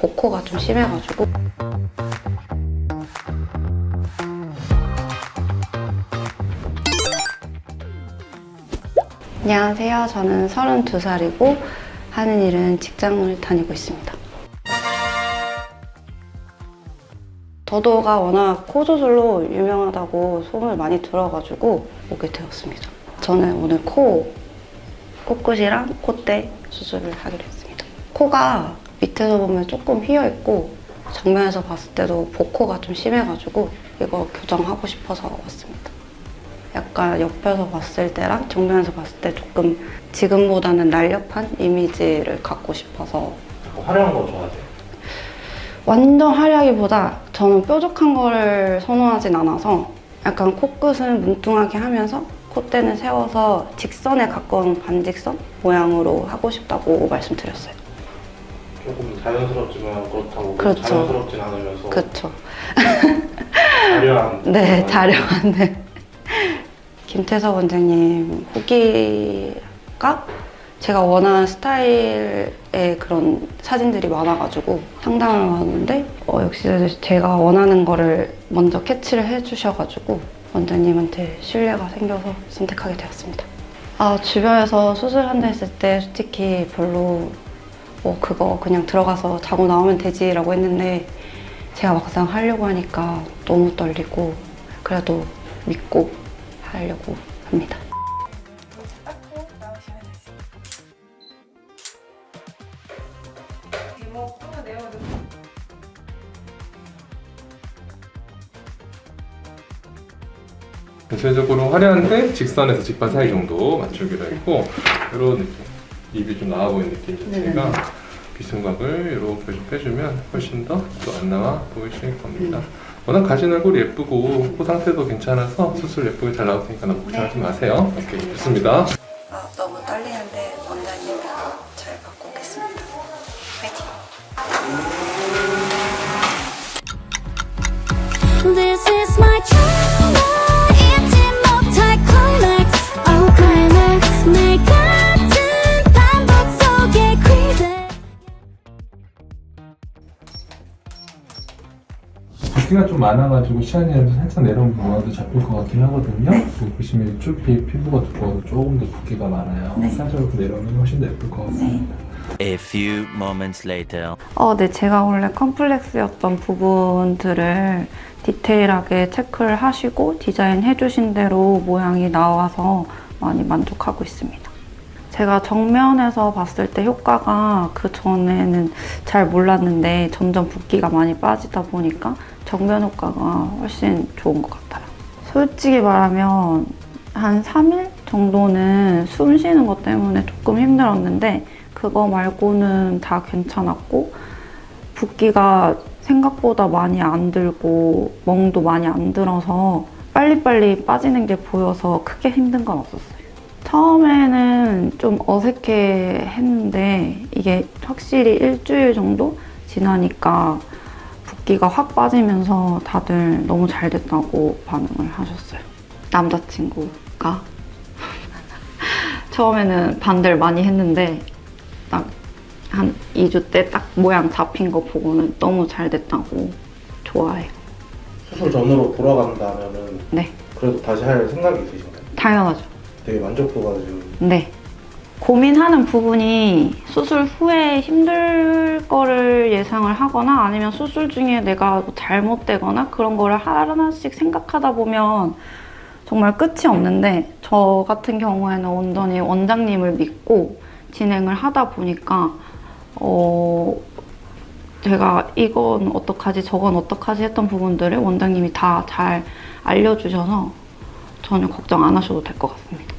복코가 좀 심해가지고 안녕하세요. 저는 32살이고 하는 일은 직장을 다니고 있습니다. 더도가 워낙 코 수술로 유명하다고 소문을 많이 들어가지고 오게 되었습니다. 저는 오늘 코, 코끝이랑 콧대 수술을 하기로 했습니다. 코가 밑에서 보면 조금 휘어있고 정면에서 봤을 때도 복코가 좀 심해가지고 이거 교정하고 싶어서 왔습니다. 약간 옆에서 봤을 때랑 정면에서 봤을 때 조금 지금보다는 날렵한 이미지를 갖고 싶어서 약간 화려한 거 좋아하세요? 완전 화려하기보다 저는 뾰족한 거를 선호하진 않아서 약간 코끝은 뭉뚱하게 하면서 콧대는 세워서 직선에 가까운 반직선 모양으로 하고 싶다고 말씀드렸어요. 조금 자연스럽지만 그렇다고 그렇죠. 자연스럽진 않으면서 그쵸. 화려한 네, 자료하는. 김태석 원장님 후기가 제가 원하는 스타일의 그런 사진들이 많아가지고 상담을 받았는데 어, 역시 제가 원하는 거를 먼저 캐치를 해주셔가지고 원장님한테 신뢰가 생겨서 선택하게 되었습니다. 아, 주변에서 수술 한다 했을 때 솔직히 별로 뭐 그거 그냥 들어가서 자고 나오면 되지라고 했는데 제가 막상 하려고 하니까 너무 떨리고 그래도 믿고 하려고 합니다. 전체적으로 화려한데 직선에서 직발 사이 정도 맞추기로 했고 이런 느낌 입이 좀 나와 보이는 느낌 자체가 비승각을 이렇게 좀 빼주면 훨씬 더 또 안 나와 보이실 겁니다. 워낙 가진 얼굴이 예쁘고 코 상태도 괜찮아서 수술 예쁘게 잘 나왔으니까 너무 걱정하지 마세요. 오케이 좋습니다. 아, 너무 떨리는데 원장님 잘 받고 오겠습니다. 파이팅! 붓기가 좀 많아가지고 시간이 살짝 내려오면 모양도 잡힐 것 같긴 하거든요. 그 보시면 이쪽이 피부가 두꺼워서 조금 더 붓기가 많아요. 살짝 이렇게 내려오면 훨씬 더 예쁠 것 같습니다. A few moments later. 어, 네, 제가 원래 컴플렉스였던 부분들을 디테일하게 체크를 하시고 디자인 해주신 대로 모양이 나와서 많이 만족하고 있습니다. 제가 정면에서 봤을 때 효과가 그 전에는 잘 몰랐는데 점점 붓기가 많이 빠지다 보니까 정면 효과가 훨씬 좋은 것 같아요. 솔직히 말하면 한 3일 정도는 숨 쉬는 것 때문에 조금 힘들었는데 그거 말고는 다 괜찮았고 붓기가 생각보다 많이 안 들고 멍도 많이 안 들어서 빨리빨리 빠지는 게 보여서 크게 힘든 건 없었어요. 처음에는 좀 어색해 했는데 이게 확실히 일주일 정도 지나니까 붓기가 확 빠지면서 다들 너무 잘 됐다고 반응을 하셨어요. 남자친구가 처음에는 반대를 많이 했는데 딱 한 2주 때 딱 모양 잡힌 거 보고는 너무 잘 됐다고 좋아해요. 수술 전으로 돌아간다면은 네, 그래도 다시 할 생각이 있으신가요? 당연하죠. 되게 만족도가 지금 네. 고민하는 부분이 수술 후에 힘들 거를 예상을 하거나 아니면 수술 중에 내가 뭐 잘못되거나 그런 거를 하나씩 생각하다 보면 정말 끝이 없는데 저 같은 경우에는 온전히 원장님을 믿고 진행을 하다 보니까 어 제가 이건 어떡하지 저건 어떡하지 했던 부분들을 원장님이 다 잘 알려주셔서 전혀 걱정 안 하셔도 될 것 같습니다.